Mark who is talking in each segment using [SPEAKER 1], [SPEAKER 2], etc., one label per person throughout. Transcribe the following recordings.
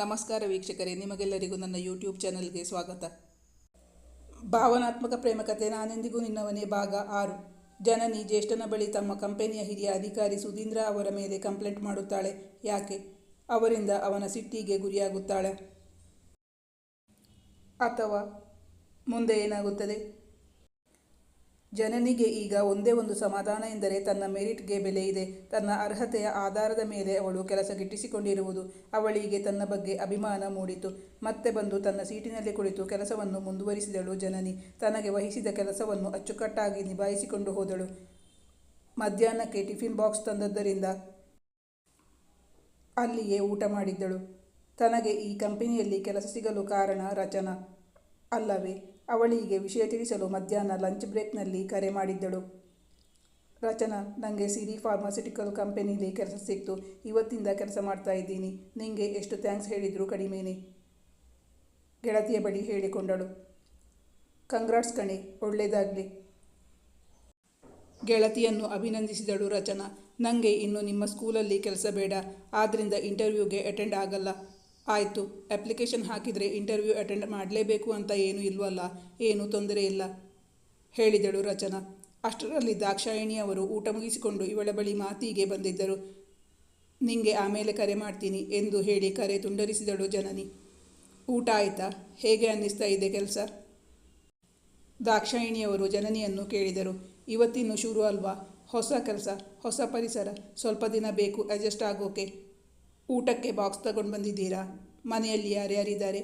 [SPEAKER 1] ನಮಸ್ಕಾರ ವೀಕ್ಷಕರೇ, ನಿಮಗೆಲ್ಲರಿಗೂ ನನ್ನ ಯೂಟ್ಯೂಬ್ ಚಾನಲ್ಗೆ ಸ್ವಾಗತ. ಭಾವನಾತ್ಮಕ ಪ್ರೇಮಕತೆ ನಾನೆಂದಿಗೂ ನಿನ್ನವನೇ ಭಾಗ ಆರು. ಜನನಿ ಜ್ಯೇಷ್ಠನ ಬಳಿ ತಮ್ಮ ಕಂಪನಿಯ ಹಿರಿಯ ಅಧಿಕಾರಿ ಸುಧೀಂದ್ರ ಅವರ ಮೇಲೆ ಕಂಪ್ಲೇಂಟ್ ಮಾಡುತ್ತಾಳೆ. ಯಾಕೆ? ಅವರಿಂದ ಅವನ ಸಿಟ್ಟಿಗೆ ಗುರಿಯಾಗುತ್ತಾಳೆ. ಅಥವಾ ಮುಂದೆ ಏನಾಗುತ್ತದೆ? ಜನನಿಗೆ ಈಗ ಒಂದೇ ಒಂದು ಸಮಾಧಾನ ಎಂದರೆ ತನ್ನ ಮೆರಿಟ್ಗೆ ಬೆಲೆ ಇದೆ. ತನ್ನ ಅರ್ಹತೆಯ ಆಧಾರದ ಮೇಲೆ ಅವಳು ಕೆಲಸ ಗಿಟ್ಟಿಸಿಕೊಂಡಿರುವುದು ಅವಳಿಗೆ ತನ್ನ ಬಗ್ಗೆ ಅಭಿಮಾನ ಮೂಡಿತು. ಮತ್ತೆ ಬಂದು ತನ್ನ ಸೀಟಿನಲ್ಲಿ ಕುಳಿತು ಕೆಲಸವನ್ನು ಮುಂದುವರಿಸಿದಳು ಜನನಿ. ತನಗೆ ವಹಿಸಿದ ಕೆಲಸವನ್ನು ಅಚ್ಚುಕಟ್ಟಾಗಿ ನಿಭಾಯಿಸಿಕೊಂಡು ಹೋದಳು. ಮಧ್ಯಾಹ್ನಕ್ಕೆ ಟಿಫಿನ್ ಬಾಕ್ಸ್ ತಂದದ್ದರಿಂದ ಅಲ್ಲಿಯೇ ಊಟ ಮಾಡಿದ್ದಳು. ತನಗೆ ಈ ಕಂಪನಿಯಲ್ಲಿ ಕೆಲಸ ಸಿಗಲು ಕಾರಣ ರಚನಾ. ಅಲ್ಲವೇ? ಅವಳಿಗೆ ವಿಷಯ ತಿಳಿಸಲು ಮಧ್ಯಾಹ್ನ ಲಂಚ್ ಬ್ರೇಕ್ನಲ್ಲಿ ಕರೆ ಮಾಡಿದ್ದಳು. ರಚನಾ ನನಗೆ ಸಿರಿ ಫಾರ್ಮಾಸ್ಯೂಟಿಕಲ್ ಕಂಪೆನಿಲಿ ಕೆಲಸ ಸಿಕ್ತು. ಇವತ್ತಿಂದ ಕೆಲಸ ಮಾಡ್ತಾ ಇದ್ದೀನಿ. ನಿಂಗೆ ಎಷ್ಟು ಥ್ಯಾಂಕ್ಸ್ ಹೇಳಿದರೂ ಕಡಿಮೆನೆ. ಗೆಳತಿಯ ಬಳಿ ಹೇಳಿಕೊಂಡಳು. ಕಂಗ್ರಾಟ್ಸ್ ಕಣೆ ಒಳ್ಳೆಯದಾಗಲಿ ಗೆಳತಿಯನ್ನು ಅಭಿನಂದಿಸಿದಳು ರಚನಾ. ನನಗೆ ಇನ್ನು ನಿಮ್ಮ ಸ್ಕೂಲಲ್ಲಿ ಕೆಲಸ ಬೇಡ. ಆದ್ದರಿಂದ ಇಂಟರ್ವ್ಯೂಗೆ ಅಟೆಂಡ್ ಆಗಲ್ಲ. ಆಯಿತು ಅಪ್ಲಿಕೇಶನ್ ಹಾಕಿದರೆ ಇಂಟರ್ವ್ಯೂ ಅಟೆಂಡ್ ಮಾಡಲೇಬೇಕು ಅಂತ ಏನೂ ಇಲ್ವಲ್ಲ, ಏನೂ ತೊಂದರೆ ಇಲ್ಲ, ಹೇಳಿದಳು ರಚನಾ. ಅಷ್ಟರಲ್ಲಿ ದಾಕ್ಷಾಯಿಣಿ ಅವರು ಊಟ ಮುಗಿಸಿಕೊಂಡು ಇವಳ ಬಳಿ ಮಾತಿಗೆ ಬಂದಿದ್ದರು. ನಿಂಗೆ ಆಮೇಲೆ ಕರೆ ಮಾಡ್ತೀನಿ ಎಂದು ಹೇಳಿ ಕರೆ ತುಂಡರಿಸಿದಳು ಜನನಿ. ಊಟ ಆಯಿತಾ? ಹೇಗೆ ಅನ್ನಿಸ್ತಾ ಇದೆ ಕೆಲಸ? ದಾಕ್ಷಾಯಿಣಿಯವರು ಜನನಿಯನ್ನು ಕೇಳಿದರು. ಇವತ್ತಿನ್ನು ಶುರು ಅಲ್ವಾ? ಹೊಸ ಕೆಲಸ, ಹೊಸ ಪರಿಸರ, ಸ್ವಲ್ಪ ದಿನ ಬೇಕು ಅಡ್ಜಸ್ಟ್ ಆಗೋಕೆ. ಊಟಕ್ಕೆ ಬಾಕ್ಸ್ ತಗೊಂಡು ಬಂದಿದ್ದೀರಾ? ಮನೆಯಲ್ಲಿ ಯಾರ್ಯಾರಿದ್ದಾರೆ?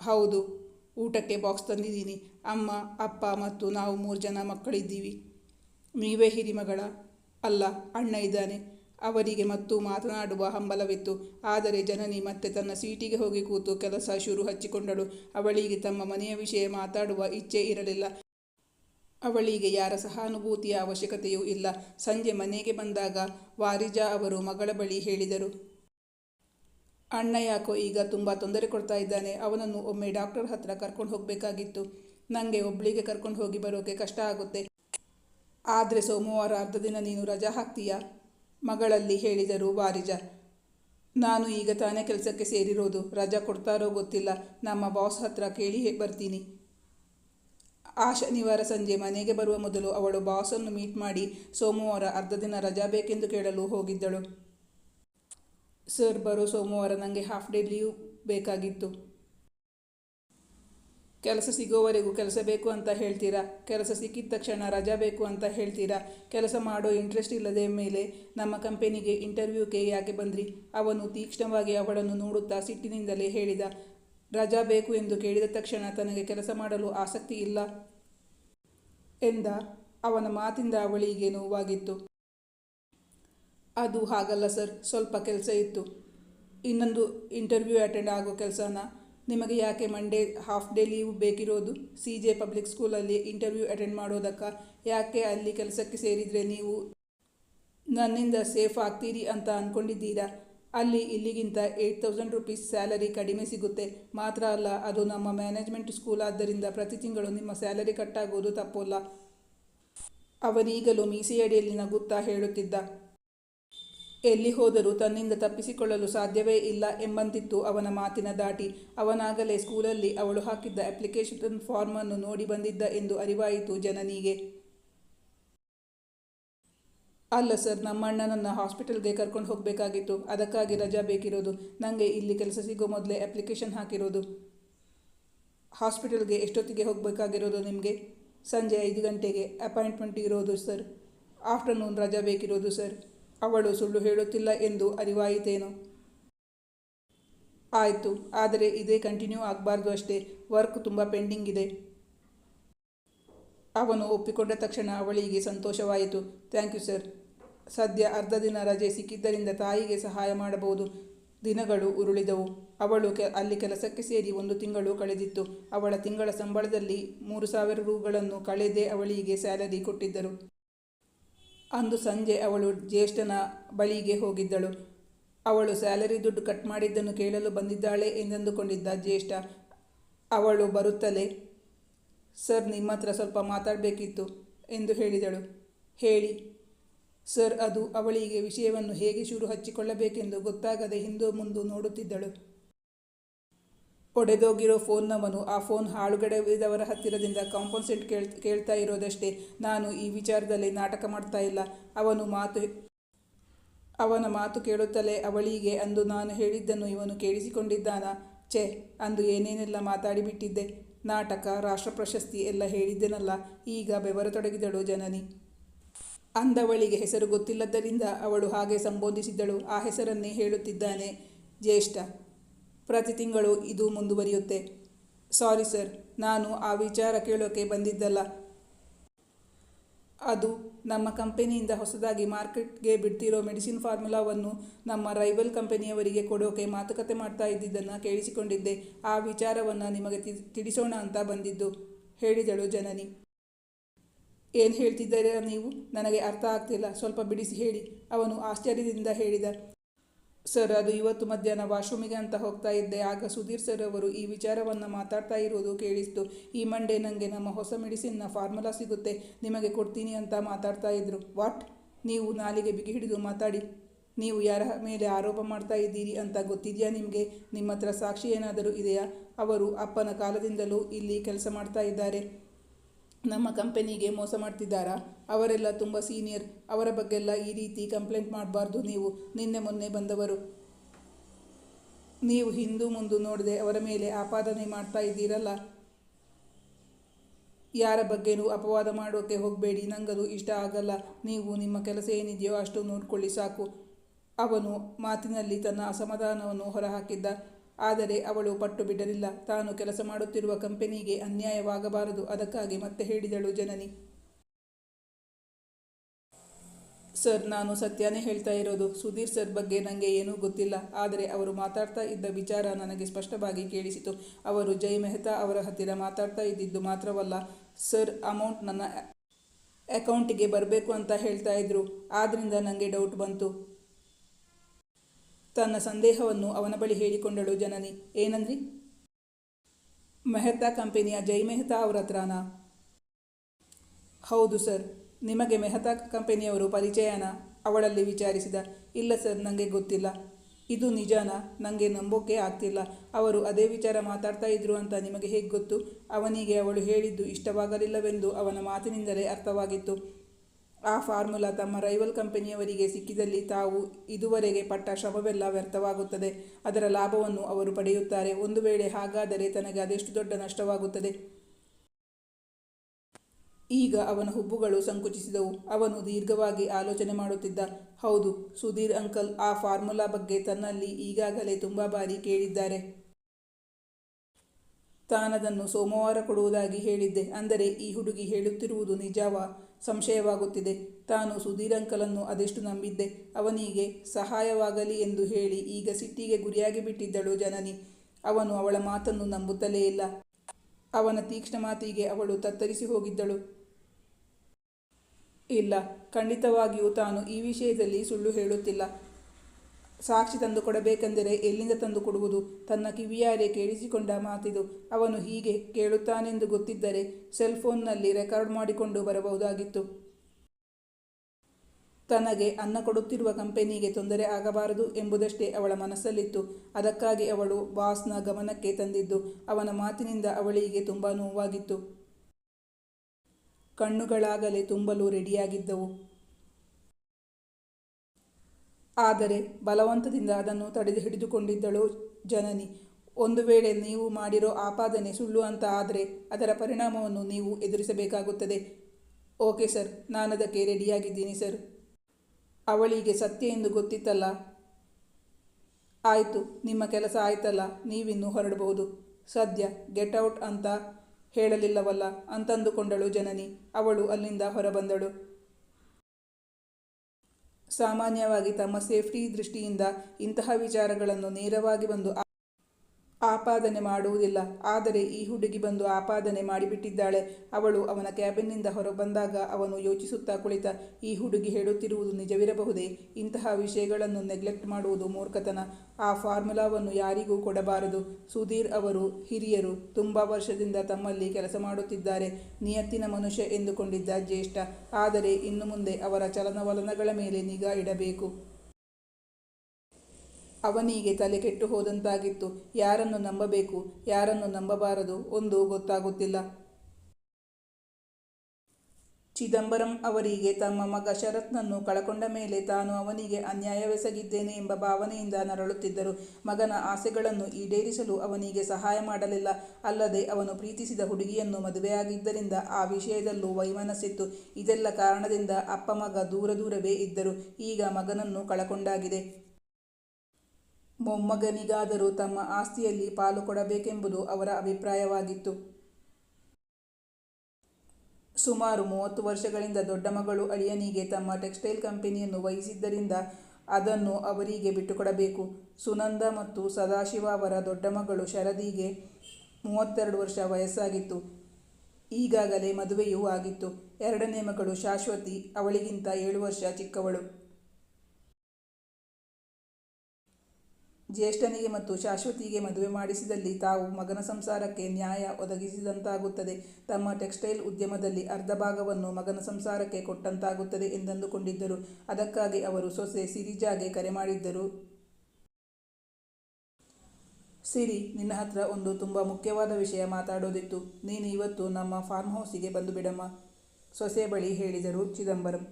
[SPEAKER 1] ಹೌದು, ಊಟಕ್ಕೆ ಬಾಕ್ಸ್ ತಂದಿದ್ದೀನಿ. ಅಮ್ಮ, ಅಪ್ಪ ಮತ್ತು ನಾವು ಮೂರು ಜನ ಮಕ್ಕಳಿದ್ದೀವಿ. ನೀವೇ ಹಿರಿಮಗಳ? ಅಲ್ಲ, ಅಣ್ಣ ಇದ್ದಾನೆ. ಅವರಿಗೆ ಮತ್ತು ಮಾತನಾಡುವ ಹಂಬಲವಿತ್ತು. ಆದರೆ ಜನನಿ ಮತ್ತೆ ತನ್ನ ಸೀಟಿಗೆ ಹೋಗಿ ಕೂತು ಕೆಲಸ ಶುರು ಹಚ್ಚಿಕೊಂಡಳು. ಅವಳಿಗೆ ತಮ್ಮ ಮನೆಯ ವಿಷಯ ಮಾತಾಡುವ ಇಚ್ಛೆ ಇರಲಿಲ್ಲ. ಅವಳಿಗೆ ಯಾರ ಸಹಾನುಭೂತಿಯ ಅವಶ್ಯಕತೆಯೂ ಇಲ್ಲ. ಸಂಜೆ ಮನೆಗೆ ಬಂದಾಗ ವಾರಿಜಾ ಅವರು ಮಗಳ ಬಳಿ ಹೇಳಿದರು. ಅಣ್ಣ ಯಾಕೋ ಈಗ ತುಂಬ ತೊಂದರೆ ಕೊಡ್ತಾ ಇದ್ದಾನೆ. ಅವನನ್ನು ಒಮ್ಮೆ ಡಾಕ್ಟರ್ ಹತ್ರ ಕರ್ಕೊಂಡು ಹೋಗಬೇಕಾಗಿತ್ತು. ನನಗೆ ಒಬ್ಬಳಿಗೆ ಕರ್ಕೊಂಡು ಹೋಗಿ ಬರೋಕೆ ಕಷ್ಟ ಆಗುತ್ತೆ. ಆದರೆ ಸೋಮವಾರ ಅರ್ಧ ದಿನ ನೀನು ರಜಾ ಹಾಕ್ತೀಯಾ? ಮಗಳಲ್ಲಿ ಹೇಳಿದರು ವಾರಿಜಾ. ನಾನು ಈಗ ತಾನೇ ಕೆಲಸಕ್ಕೆ ಸೇರಿರೋದು. ರಜಾ ಕೊಡ್ತಾರೋ ಗೊತ್ತಿಲ್ಲ. ನಮ್ಮ ಬಾಸ್ ಹತ್ರ ಕೇಳಿ ಬರ್ತೀನಿ. ಆ ಶನಿವಾರ ಸಂಜೆ ಮನೆಗೆ ಬರುವ ಮೊದಲು ಅವಳು ಬಾಸನ್ನು ಮೀಟ್ ಮಾಡಿ ಸೋಮವಾರ ಅರ್ಧ ದಿನ ರಜಾ ಬೇಕೆಂದು ಕೇಳಲು ಹೋಗಿದ್ದಳು. ಸರ್, ಬರೋ ಸೋಮವಾರ ನನಗೆ ಹಾಫ್ ಡೇ ಲೀವ್ ಬೇಕಾಗಿತ್ತು. ಕೆಲಸ ಸಿಗೋವರೆಗೂ ಕೆಲಸ ಬೇಕು ಅಂತ ಹೇಳ್ತೀರಾ? ಕೆಲಸ ಸಿಕ್ಕಿದ ತಕ್ಷಣ ರಜಾ ಬೇಕು ಅಂತ ಹೇಳ್ತೀರಾ? ಕೆಲಸ ಮಾಡೋ ಇಂಟ್ರೆಸ್ಟ್ ಇಲ್ಲದೆ ಮೇಲೆ ನಮ್ಮ ಕಂಪನಿಗೆ ಇಂಟರ್ವ್ಯೂಗೆ ಯಾಕೆ ಬಂದ್ರಿ? ಅವನು ತೀಕ್ಷ್ಣವಾಗಿ ಅವಳನ್ನು ನೋಡುತ್ತಾ ಸಿಟ್ಟಿನಿಂದಲೇ ಹೇಳಿದ ರಜಾ ಬೇಕು ಎಂದು ಕೇಳಿದ ತಕ್ಷಣ ತನಗೆ ಕೆಲಸ ಮಾಡಲು ಆಸಕ್ತಿ ಇಲ್ಲ ಎಂದ ಅವನ ಮಾತಿಂದ ಅವಳಿಗೆ ನೋವಾಗಿತ್ತು. ಅದು ಹಾಗಲ್ಲ ಸರ್, ಸ್ವಲ್ಪ ಕೆಲಸ ಇತ್ತು. ಇನ್ನೊಂದು ಇಂಟರ್ವ್ಯೂ ಅಟೆಂಡ್ ಆಗೋ ಕೆಲಸನ ನಿಮಗೆ ಯಾಕೆ ಮಂಡೇ, ಹಾಫ್ ಡೇ ಲೀವ್ ಬೇಕಿರೋದು? ಸಿ ಜೆ ಪಬ್ಲಿಕ್ ಸ್ಕೂಲಲ್ಲಿ ಇಂಟರ್ವ್ಯೂ ಅಟೆಂಡ್ ಮಾಡೋದಕ್ಕ ಯಾಕೆ ಅಲ್ಲಿ ಕೆಲಸಕ್ಕೆ ಸೇರಿದರೆ ನೀವು ನನ್ನಿಂದ ಸೇಫ್ ಆಗ್ತೀರಿ ಅಂತ ಅಂದ್ಕೊಂಡಿದ್ದೀರಾ ಅಲ್ಲಿ ಇಲ್ಲಿಗಿಂತ ಏಯ್ಟ್ ತೌಸಂಡ್ ರುಪೀಸ್ ಸ್ಯಾಲರಿ ಕಡಿಮೆ ಸಿಗುತ್ತೆ. ಮಾತ್ರ ಅಲ್ಲ, ಅದು ನಮ್ಮ ಮ್ಯಾನೇಜ್ಮೆಂಟ್ ಸ್ಕೂಲ್ ಆದ್ದರಿಂದ ಪ್ರತಿ ತಿಂಗಳು ನಿಮ್ಮ ಸ್ಯಾಲರಿ ಕಟ್ಟಾಗುವುದು ತಪ್ಪಲ್ಲ. ಅವನೀಗಲೂ ಮೀಸೆಯಡಿಯಲ್ಲಿ ನಗುತ್ತಾ ಹೇಳುತ್ತಿದ್ದ. ಎಲ್ಲಿ ಹೋದರೂ ತನ್ನಿಂದ ತಪ್ಪಿಸಿಕೊಳ್ಳಲು ಸಾಧ್ಯವೇ ಇಲ್ಲ ಎಂಬಂತಿತ್ತು ಅವನ ಮಾತಿನ ದಾಟಿ. ಅವನಾಗಲೇ ಸ್ಕೂಲಲ್ಲಿ ಅವಳು ಹಾಕಿದ್ದ ಅಪ್ಲಿಕೇಶನ್ ಫಾರ್ಮನ್ನು ನೋಡಿ ಬಂದಿದ್ದ ಎಂದು ಅರಿವಾಯಿತು ಜನನಿಗೆ. ಅಲ್ಲ ಸರ್ ನಮ್ಮಣ್ಣನನ್ನು ಹಾಸ್ಪಿಟಲ್ಗೆ ಕರ್ಕೊಂಡು ಹೋಗಬೇಕಾಗಿತ್ತು. ಅದಕ್ಕಾಗಿ ರಜಾ ಬೇಕಿರೋದು. ನನಗೆ ಇಲ್ಲಿ ಕೆಲಸ ಸಿಗೋ ಮೊದಲೇ ಅಪ್ಲಿಕೇಶನ್ ಹಾಕಿರೋದು. ಹಾಸ್ಪಿಟಲ್ಗೆ ಎಷ್ಟೊತ್ತಿಗೆ ಹೋಗಬೇಕಾಗಿರೋದು ನಿಮಗೆ? ಸಂಜೆ ಐದು ಗಂಟೆಗೆ ಅಪಾಯಿಂಟ್ಮೆಂಟ್ ಇರೋದು ಸರ್. ಆಫ್ಟರ್ನೂನ್ ರಜಾ ಬೇಕಿರೋದು ಸರ್. ಅವಳು ಸುಳ್ಳು ಹೇಳುತ್ತಿಲ್ಲ ಎಂದು ಅರಿವಾಯಿತೇನೋ. ಆಯಿತು, ಆದರೆ ಇದೇ ಕಂಟಿನ್ಯೂ ಆಗಬಾರ್ದು ಅಷ್ಟೇ. ವರ್ಕ್ ತುಂಬ ಪೆಂಡಿಂಗ್ ಇದೆ. ಅವನು ಒಪ್ಪಿಕೊಂಡ ತಕ್ಷಣ ಅವಳಿಗೆ ಸಂತೋಷವಾಯಿತು. ಥ್ಯಾಂಕ್ ಯು ಸರ್ ಸದ್ಯ ಅರ್ಧ ದಿನ ರಜೆ ಸಿಕ್ಕಿದ್ದರಿಂದ ತಾಯಿಗೆ ಸಹಾಯ ಮಾಡಬಹುದು. ದಿನಗಳು ಉರುಳಿದವು. ಅವಳು ಕೆ, ಅಲ್ಲಿ ಕೆಲಸಕ್ಕೆ ಸೇರಿ ಒಂದು ತಿಂಗಳು ಕಳೆದಿತ್ತು. ಅವಳ ತಿಂಗಳ ಸಂಬಳದಲ್ಲಿ ಮೂರು ಸಾವಿರ ರೂಗಳನ್ನು ಕಳೆದೇ ಅವಳಿಗೆ ಸ್ಯಾಲರಿ ಕೊಟ್ಟಿದ್ದರು. ಅಂದು ಸಂಜೆ ಅವಳು ಜ್ಯೇಷ್ಠನ ಬಳಿಗೆ ಹೋಗಿದ್ದಳು. ಅವಳು ಸ್ಯಾಲರಿ ದುಡ್ಡು ಕಟ್ ಮಾಡಿದ್ದನ್ನು ಕೇಳಲು ಬಂದಿದ್ದಾಳೆ ಎಂದೆಂದುಕೊಂಡಿದ್ದ ಜ್ಯೇಷ್ಠ. ಅವಳು ಬರುತ್ತಲೇ, ಸರ್ ನಿಮ್ಮ ಹತ್ರ ಸ್ವಲ್ಪ ಮಾತಾಡಬೇಕಿತ್ತು ಎಂದು ಹೇಳಿದಳು. ಹೇಳಿ ಸರ್, ಅದು ಅವಳಿಗೆ ವಿಷಯವನ್ನು ಹೇಗೆ ಶುರು ಹಚ್ಚಿಕೊಳ್ಳಬೇಕೆಂದು ಗೊತ್ತಾಗದೆ ಹಿಂದೂ ಮುಂದು ನೋಡುತ್ತಿದ್ದಳು. ಒಡೆದೋಗಿರೋ ಫೋನ್ನವನು ಆ ಫೋನ್ ಹಾಳುಗಡೆದವರ ಹತ್ತಿರದಿಂದ ಕಾಂಪನ್ಸೇಟ್ ಕೇಳ್, ಕೇಳ್ತಾ ಇರೋದಷ್ಟೇ. ನಾನು ಈ ವಿಚಾರದಲ್ಲಿ ನಾಟಕ ಮಾಡ್ತಾ ಇಲ್ಲ. ಅವನು ಮಾತು ಅವನ ಮಾತು ಕೇಳುತ್ತಲೇ ಅವಳಿಗೆ ಅಂದು ನಾನು ಹೇಳಿದ್ದನ್ನು ಇವನು ಕೇಳಿಸಿಕೊಂಡಿದ್ದಾನ? ಛೆ, ಅಂದು ಏನೇನೆಲ್ಲ ಮಾತಾಡಿಬಿಟ್ಟಿದ್ದೆ? ನಾಟಕ, ರಾಷ್ಟ್ರ ಪ್ರಶಸ್ತಿ ಎಲ್ಲ ಹೇಳಿದ್ದೆನಲ್ಲ, ಈಗ ಬೆವರತೊಡಗಿದಳು ಜನನಿ. ಅಂದವಳಿಗೆ ಹೆಸರು ಗೊತ್ತಿಲ್ಲದ್ದರಿಂದ ಅವಳು ಹಾಗೆ ಸಂಬೋಧಿಸಿದ್ದಳು ಆ ಹೆಸರನ್ನೇ ಹೇಳುತ್ತಿದ್ದಾನೆ ಜ್ಯೇಷ್ಠ. ಪ್ರತಿ ತಿಂಗಳು ಇದು ಮುಂದುವರಿಯುತ್ತೆ. ಸಾರಿ ಸರ್, ನಾನು ಆ ವಿಚಾರ ಕೇಳೋಕೆ ಬಂದಿದ್ದಲ್ಲ. ಅದು ನಮ್ಮ ಕಂಪನಿಯಿಂದ ಹೊಸದಾಗಿ ಮಾರ್ಕೆಟ್ಗೆ ಬಿಡ್ತಿರೋ ಮೆಡಿಸಿನ್ ಫಾರ್ಮುಲಾವನ್ನು ನಮ್ಮ ರೈವಲ್ ಕಂಪನಿಯವರಿಗೆ ಕೊಡೋಕೆ ಮಾತುಕತೆ ಮಾಡ್ತಾ ಇದ್ದಿದ್ದನ್ನು ಕೇಳಿಸಿಕೊಂಡಿದ್ದೆ. ಆ ವಿಚಾರವನ್ನು ನಿಮಗೆ ತಿಳಿಸೋಣ ಅಂತ ಬಂದಿದ್ದು, ಹೇಳಿದಳು ಜನನಿ. ಏನು ಹೇಳ್ತಿದ್ದೀರ ನೀವು? ನನಗೆ ಅರ್ಥ ಆಗ್ತಿಲ್ಲ. ಸ್ವಲ್ಪ ಬಿಡಿಸಿ ಹೇಳಿ. ಅವನು ಆಶ್ಚರ್ಯದಿಂದ ಹೇಳಿದ, ಸರ್, ಅದು ಇವತ್ತು ಮಧ್ಯಾಹ್ನ ವಾಶ್ರೂಮಿಗೆ ಅಂತ ಹೋಗ್ತಾ ಇದ್ದೆ. ಆಗ ಸುಧೀರ್ ಸರ್ ಅವರು ಈ ವಿಚಾರವನ್ನು ಮಾತಾಡ್ತಾ ಇರೋದು ಕೇಳಿಸ್ತು. ಈ ಮಂಡೇ ನನಗೆ ನಮ್ಮ ಹೊಸ ಮೆಡಿಸಿನ್ನ ಫಾರ್ಮುಲಾ ಸಿಗುತ್ತೆ. ನಿಮಗೆ ಕೊಡ್ತೀನಿ ಅಂತ ಮಾತಾಡ್ತಾ ಇದ್ರು. ವಾಟ್? ನೀವು ನಾಲಿಗೆ ಬಿಗಿ ಹಿಡಿದು ಮಾತಾಡಿ. ನೀವು ಯಾರ ಮೇಲೆ ಆರೋಪ ಮಾಡ್ತಾ ಇದ್ದೀರಿ ಅಂತ ಗೊತ್ತಿದೆಯಾ ನಿಮಗೆ? ನಿಮ್ಮ ಹತ್ರ ಸಾಕ್ಷಿ ಏನಾದರೂ ಇದೆಯಾ? ಅವರು ಅಪ್ಪನ ಕಾಲದಿಂದಲೂ ಇಲ್ಲಿ ಕೆಲಸ ಮಾಡ್ತಾ ಇದ್ದಾರೆ. ನಮ್ಮ ಕಂಪನಿಗೆ ಮೋಸ ಮಾಡ್ತಿದ್ದಾರಾ? ಅವರೆಲ್ಲ ತುಂಬ ಸೀನಿಯರ್. ಅವರ ಬಗ್ಗೆಲ್ಲ ಈ ರೀತಿ ಕಂಪ್ಲೇಂಟ್ ಮಾಡಬಾರ್ದು ನೀವು. ನಿನ್ನೆ ಮೊನ್ನೆ ಬಂದವರು. ನೀವು ಹಿಂದೂ ಮುಂದು ನೋಡದೆ ಅವರ ಮೇಲೆ ಆಪಾದನೆ ಮಾಡ್ತಾ ಇದ್ದೀರಲ್ಲ? ಯಾರ ಬಗ್ಗೆನೂ ಅಪವಾದ ಮಾಡೋಕ್ಕೆ ಹೋಗಬೇಡಿ. ನಂಗದು ಇಷ್ಟ ಆಗಲ್ಲ. ನೀವು ನಿಮ್ಮ ಕೆಲಸ ಏನಿದೆಯೋ ಅಷ್ಟು ನೋಡಿಕೊಳ್ಳಿ ಸಾಕು. ಅವನು ಮಾತಿನಲ್ಲಿ ತನ್ನ ಅಸಮಾಧಾನವನ್ನು ಹೊರಹಾಕಿದ್ದ. ಆದರೆ ಅವಳು ಪಟ್ಟು ಬಿಡಲಿಲ್ಲ ತಾನು ಕೆಲಸ ಮಾಡುತ್ತಿರುವ ಕಂಪನಿಗೆ ಅನ್ಯಾಯವಾಗಬಾರದು. ಅದಕ್ಕಾಗಿ ಮತ್ತೆ ಹೇಳಿದಳು ಜನನಿ. ಸರ್, ನಾನು ಸತ್ಯನೇ ಹೇಳ್ತಾ ಇರೋದು. ಸುಧೀರ್ ಸರ್ ಬಗ್ಗೆ ನನಗೆ ಏನೂ ಗೊತ್ತಿಲ್ಲ. ಆದರೆ ಅವರು ಮಾತಾಡ್ತಾ ಇದ್ದ ವಿಚಾರ ನನಗೆ ಸ್ಪಷ್ಟವಾಗಿ ಕೇಳಿಸಿತು. ಅವರು ಜೈ ಮೆಹ್ತಾ ಅವರ ಹತ್ತಿರ ಮಾತಾಡ್ತಾ ಇದ್ದಿದ್ದು ಮಾತ್ರವಲ್ಲ, ಸರ್, ಅಮೌಂಟ್ ನನ್ನ ಅಕೌಂಟಿಗೆ ಬರಬೇಕು ಅಂತ ಹೇಳ್ತಾ ಇದ್ರು. ಆದ್ದರಿಂದ ನನಗೆ ಡೌಟ್ ಬಂತು. ತನ್ನ ಸಂದೇಹವನ್ನು ಅವನ ಬಳಿ ಹೇಳಿಕೊಂಡಳು ಜನನಿ. ಏನಂದ್ರಿ? ಮೆಹ್ತಾ ಕಂಪನಿಯ ಜೈ ಮೆಹ್ತಾ ಅವರ ಹತ್ರನಾ? ಹೌದು ಸರ್. ನಿಮಗೆ ಮೆಹ್ತಾ ಕಂಪನಿಯವರು ಪರಿಚಯನ? ಅವಳಲ್ಲಿ ವಿಚಾರಿಸಿದ. ಇಲ್ಲ ಸರ್ ನನಗೆ ಗೊತ್ತಿಲ್ಲ. ಇದು ನಿಜಾನ? ನನಗೆ ನಂಬೋಕೆ ಆಗ್ತಿಲ್ಲ. ಅವರು ಅದೇ ವಿಚಾರ ಮಾತಾಡ್ತಾ ಇದ್ರು ಅಂತ ನಿಮಗೆ ಹೇಗೆ ಗೊತ್ತು? ಅವನಿಗೆ ಅವಳು ಹೇಳಿದ್ದು ಇಷ್ಟವಾಗಲಿಲ್ಲವೆಂದು ಅವನ ಮಾತಿನಿಂದಲೇ ಅರ್ಥವಾಗಿತ್ತು. ಆ ಫಾರ್ಮುಲಾ ತಮ್ಮ ರೈವಲ್ ಕಂಪನಿಯವರಿಗೆ ಸಿಕ್ಕಿದಲ್ಲಿ ತಾವು ಇದುವರೆಗೆ ಪಟ್ಟ ಶ್ರಮವೆಲ್ಲ ವ್ಯರ್ಥವಾಗುತ್ತದೆ. ಅದರ ಲಾಭವನ್ನು ಅವರು ಪಡೆಯುತ್ತಾರೆ. ಒಂದು ವೇಳೆ ಹಾಗಾದರೆ ತನಗೆ ಅದೆಷ್ಟು ದೊಡ್ಡ ನಷ್ಟವಾಗುತ್ತದೆ? ಈಗ ಅವನ ಹುಬ್ಬುಗಳು ಸಂಕುಚಿಸಿದವು. ಅವನು ದೀರ್ಘವಾಗಿ ಆಲೋಚನೆ ಮಾಡುತ್ತಿದ್ದ. ಹೌದು, ಸುಧೀರ್ ಅಂಕಲ್ ಆ ಫಾರ್ಮುಲಾ ಬಗ್ಗೆ ತನ್ನಲ್ಲಿ ಈಗಾಗಲೇ ತುಂಬ ಬಾರಿ ಕೇಳಿದ್ದಾರೆ. ತಾನದನ್ನು ಸೋಮವಾರ ಕೊಡುವುದಾಗಿ ಹೇಳಿದ್ದೆ. ಅಂದರೆ ಈ ಹುಡುಗಿ ಹೇಳುತ್ತಿರುವುದು ನಿಜವಾ? ಸಂಶಯವಾಗುತ್ತಿದೆ. ತಾನು ಸುಧೀರಂಕಲನ್ನು ಅದೆಷ್ಟು ನಂಬಿದ್ದೆ? ಅವನಿಗೆ ಸಹಾಯವಾಗಲಿ ಎಂದು ಹೇಳಿ ಈಗ ಸಿಟ್ಟಿಗೆ ಗುರಿಯಾಗಿ ಬಿಟ್ಟಿದ್ದಳು ಜನನಿ. ಅವನು ಅವಳ ಮಾತನ್ನು ನಂಬುತ್ತಲೇ ಇಲ್ಲ. ಅವನ ತೀಕ್ಷ್ಣ ಮಾತಿಗೆ ಅವಳು ತತ್ತರಿಸಿ ಹೋಗಿದ್ದಳು. ಇಲ್ಲ, ಖಂಡಿತವಾಗಿಯೂ ತಾನು ಈ ವಿಷಯದಲ್ಲಿ ಸುಳ್ಳು ಹೇಳುತ್ತಿಲ್ಲ. ಸಾಕ್ಷಿ ತಂದು ಕೊಡಬೇಕೆಂದರೆ ಎಲ್ಲಿಂದ ತಂದು ಕೊಡುವುದು? ತನ್ನ ಕಿವಿಯಾರೆ ಕೇಳಿಸಿಕೊಂಡ ಮಾತಿದು. ಅವನು ಹೀಗೆ ಕೇಳುತ್ತಾನೆಂದು ಗೊತ್ತಿದ್ದರೆ ಸೆಲ್ ಫೋನ್ನಲ್ಲಿ ರೆಕಾರ್ಡ್ ಮಾಡಿಕೊಂಡು ಬರಬಹುದಾಗಿತ್ತು. ತನಗೆ ಅನ್ನ ಕೊಡುತ್ತಿರುವ ಕಂಪನಿಗೆ ತೊಂದರೆ ಆಗಬಾರದು ಎಂಬುದಷ್ಟೇ ಅವಳ ಮನಸ್ಸಲ್ಲಿತ್ತು. ಅದಕ್ಕಾಗಿ ಅವಳು ಬಾಸ್ನ ಗಮನಕ್ಕೆ ತಂದಿದ್ದು. ಅವನ ಮಾತಿನಿಂದ ಅವಳಿಗೆ ತುಂಬ ನೋವಾಗಿತ್ತು. ಕಣ್ಣುಗಳಾಗಲೇ ತುಂಬಲು ರೆಡಿಯಾಗಿದ್ದವು ಆದರೆ ಬಲವಂತದಿಂದ ಅದನ್ನು ತಡೆದು ಹಿಡಿದುಕೊಂಡಿದ್ದಳು ಜನನಿ. ಒಂದು ವೇಳೆ ನೀವು ಮಾಡಿರೋ ಆಪಾದನೆ ಸುಳ್ಳು ಅಂತ ಆದರೆ ಅದರ ಪರಿಣಾಮವನ್ನು ನೀವು ಎದುರಿಸಬೇಕಾಗುತ್ತದೆ. ಓಕೆ ಸರ್, ನಾನದಕ್ಕೆ ರೆಡಿಯಾಗಿದ್ದೀನಿ ಸರ್. ಅವಳಿಗೆ ಸತ್ಯ ಎಂದು ಗೊತ್ತಿತ್ತಲ್ಲ. ಆಯಿತು, ನಿಮ್ಮ ಕೆಲಸ ಆಯ್ತಲ್ಲ, ನೀವಿನ್ನು ಹೊರಡಬಹುದು. ಸದ್ಯ, ಗೆಟ್ ಔಟ್ ಅಂತ ಹೇಳಲಿಲ್ಲವಲ್ಲ, ಅಂತಂದುಕೊಂಡಳು ಜನನಿ. ಅವಳು ಅಲ್ಲಿಂದ ಹೊರಬಂದಳು. ಸಾಮಾನ್ಯವಾಗಿ ತಮ್ಮ ಸೇಫ್ಟಿ ದೃಷ್ಟಿಯಿಂದ ಇಂತಹ ವಿಚಾರಗಳನ್ನು ನೇರವಾಗಿ ಬಂದು ಆಪಾದನೆ ಮಾಡುವುದಿಲ್ಲ. ಆದರೆ ಈ ಹುಡುಗಿ ಬಂದು ಆಪಾದನೆ ಮಾಡಿಬಿಟ್ಟಿದ್ದಾಳೆ. ಅವಳು ಅವನ ಕ್ಯಾಬಿನ್ನಿಂದ ಹೊರಬಂದಾಗ ಅವನು ಯೋಚಿಸುತ್ತಾ ಕುಳಿತ, ಈ ಹುಡುಗಿ ಹೇಳುತ್ತಿರುವುದು ನಿಜವಿರಬಹುದೇ? ಇಂತಹ ವಿಷಯಗಳನ್ನು ನೆಗ್ಲೆಕ್ಟ್ ಮಾಡುವುದು ಮೂರ್ಖತನ. ಆ ಫಾರ್ಮುಲಾವನ್ನು ಯಾರಿಗೂ ಕೊಡಬಾರದು. ಸುಧೀರ್ ಅವರು ಹಿರಿಯರು, ತುಂಬ ವರ್ಷದಿಂದ ತಮ್ಮಲ್ಲಿ ಕೆಲಸ ಮಾಡುತ್ತಿದ್ದಾರೆ. ನಿಯತ್ತಿನ ಮನುಷ್ಯ ಎಂದುಕೊಂಡಿದ್ದ ಜ್ಯೇಷ್ಠ. ಆದರೆ ಇನ್ನು ಮುಂದೆ ಅವರ ಚಲನವಲನಗಳ ಮೇಲೆ ನಿಗಾ ಇಡಬೇಕು. ಅವನಿಗೆ ತಲೆ ಕೆಟ್ಟು ಹೋದಂತಾಗಿತ್ತು. ಯಾರನ್ನು ನಂಬಬೇಕು, ಯಾರನ್ನು ನಂಬಬಾರದು ಒಂದು ಗೊತ್ತಾಗುತ್ತಿಲ್ಲ. ಚಿದಂಬರಂ ಅವರಿಗೆ ತಮ್ಮ ಮಗ ಶರತ್ನನ್ನು ಕಳಕೊಂಡ ಮೇಲೆ ತಾನು ಅವನಿಗೆ ಅನ್ಯಾಯವೆಸಗಿದ್ದೇನೆ ಎಂಬ ಭಾವನೆಯಿಂದ ನರಳುತ್ತಿದ್ದರು. ಮಗನ ಆಸೆಗಳನ್ನು ಈಡೇರಿಸಲು ಅವನಿಗೆ ಸಹಾಯ ಮಾಡಲಿಲ್ಲ. ಅಲ್ಲದೆ ಅವನು ಪ್ರೀತಿಸಿದ ಹುಡುಗಿಯನ್ನು ಮದುವೆಯಾಗಿದ್ದರಿಂದ ಆ ವಿಷಯದಲ್ಲೂ ವೈಮನಸ್ಸಿತ್ತು. ಇದೆಲ್ಲ ಕಾರಣದಿಂದ ಅಪ್ಪ ಮಗ ದೂರ ದೂರವೇ ಇದ್ದರು. ಈಗ ಮಗನನ್ನು ಕಳಕೊಂಡಾಗಿದೆ. ಮೊಮ್ಮಗನಿಗಾದರೂ ತಮ್ಮ ಆಸ್ತಿಯಲ್ಲಿ ಪಾಲು ಕೊಡಬೇಕೆಂಬುದು ಅವರ ಅಭಿಪ್ರಾಯವಾಗಿತ್ತು. ಸುಮಾರು ಮೂವತ್ತು ವರ್ಷಗಳಿಂದ ದೊಡ್ಡ ಮಗಳು ಅಳಿಯನಿಗೆ ತಮ್ಮ ಟೆಕ್ಸ್ಟೈಲ್ ಕಂಪನಿಯನ್ನು ವಹಿಸಿದ್ದರಿಂದ ಅದನ್ನು ಅವರಿಗೆ ಬಿಟ್ಟುಕೊಡಬೇಕು. ಸುನಂದ ಮತ್ತು ಸದಾಶಿವ ಅವರ ದೊಡ್ಡ ಮಗಳು ಶರದಿಗೆ ಮೂವತ್ತೆರಡು ವರ್ಷ ವಯಸ್ಸಾಗಿತ್ತು. ಈಗಾಗಲೇ ಮದುವೆಯೂ ಆಗಿತ್ತು. ಎರಡನೇ ಮಗಳು ಶಾಶ್ವತಿ ಅವಳಿಗಿಂತ ಏಳು ವರ್ಷ ಚಿಕ್ಕವಳು. ಜ್ಯೇಷ್ಠನಿಗೆ ಮತ್ತು ಶಾಶ್ವತಿಗೆ ಮದುವೆ ಮಾಡಿಸಿದಲ್ಲಿ ತಾವು ಮಗನ ಸಂಸಾರಕ್ಕೆ ನ್ಯಾಯ ಒದಗಿಸಿದಂತಾಗುತ್ತದೆ. ತಮ್ಮ ಟೆಕ್ಸ್ಟೈಲ್ ಉದ್ಯಮದಲ್ಲಿ ಅರ್ಧ ಭಾಗವನ್ನು ಮಗನ ಸಂಸಾರಕ್ಕೆ ಕೊಟ್ಟಂತಾಗುತ್ತದೆ ಎಂದಂದುಕೊಂಡಿದ್ದರು. ಅದಕ್ಕಾಗಿ ಅವರು ಸೊಸೆ ಸಿರಿಜಾಗೆ ಕರೆ ಮಾಡಿದ್ದರು. ಸಿರಿ, ನಿನ್ನ ಹತ್ರ ಒಂದು ತುಂಬ ಮುಖ್ಯವಾದ ವಿಷಯ ಮಾತಾಡೋದಿತ್ತು. ನೀನು ಇವತ್ತು ನಮ್ಮ ಫಾರ್ಮ್ ಹೌಸಿಗೆ ಬಂದು ಬಿಡಮ್ಮ, ಸೊಸೆ ಬಳಿ ಹೇಳಿದರು ಚಿದಂಬರಂ.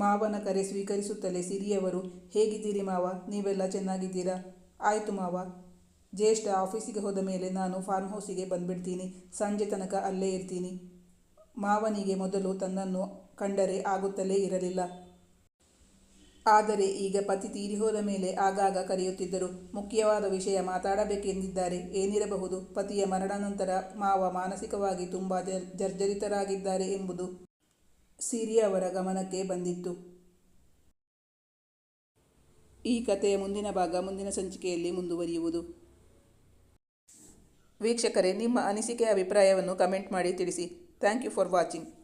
[SPEAKER 1] ಮಾವನ ಕರೆ ಸ್ವೀಕರಿಸುತ್ತಲೇ ಸಿರಿಯವರು, ಹೇಗಿದ್ದೀರಿ ಮಾವ? ನೀವೆಲ್ಲ ಚೆನ್ನಾಗಿದ್ದೀರಾ? ಆಯಿತು ಮಾವ. ಜ್ಯೇಷ್ಠ ಆಫೀಸಿಗೆ ಹೋದ ಮೇಲೆ ನಾನು ಫಾರ್ಮ್ ಹೌಸಿಗೆ ಬಂದುಬಿಡ್ತೀನಿ. ಸಂಜೆ ತನಕ ಅಲ್ಲೇ ಇರ್ತೀನಿ. ಮಾವನಿಗೆ ಮೊದಲು ತನ್ನನ್ನು ಕಂಡರೆ ಆಗುತ್ತಲೇ ಇರಲಿಲ್ಲ. ಆದರೆ ಈಗ ಪತಿ ತೀರಿ ಹೋದ ಮೇಲೆ ಆಗಾಗ ಕರೆಯುತ್ತಿದ್ದರು, ಮುಖ್ಯವಾದ ವಿಷಯ ಮಾತಾಡಬೇಕೆಂದಿದ್ದಾರೆ. ಏನಿರಬಹುದು? ಪತಿಯ ಮರಣಾನಂತರ ಮಾವ ಮಾನಸಿಕವಾಗಿ ತುಂಬ ಜರ್ಜರಿತರಾಗಿದ್ದಾರೆ ಎಂಬುದು ಸಿರಿ ಅವರ ಗಮನಕ್ಕೆ ಬಂದಿತ್ತು. ಈ ಕಥೆಯ ಮುಂದಿನ ಭಾಗ ಮುಂದಿನ ಸಂಚಿಕೆಯಲ್ಲಿ ಮುಂದುವರಿಯುವುದು. ವೀಕ್ಷಕರೇ, ನಿಮ್ಮ ಅನಿಸಿಕೆ ಅಭಿಪ್ರಾಯವನ್ನು ಕಮೆಂಟ್ ಮಾಡಿ ತಿಳಿಸಿ. Thank you for watching.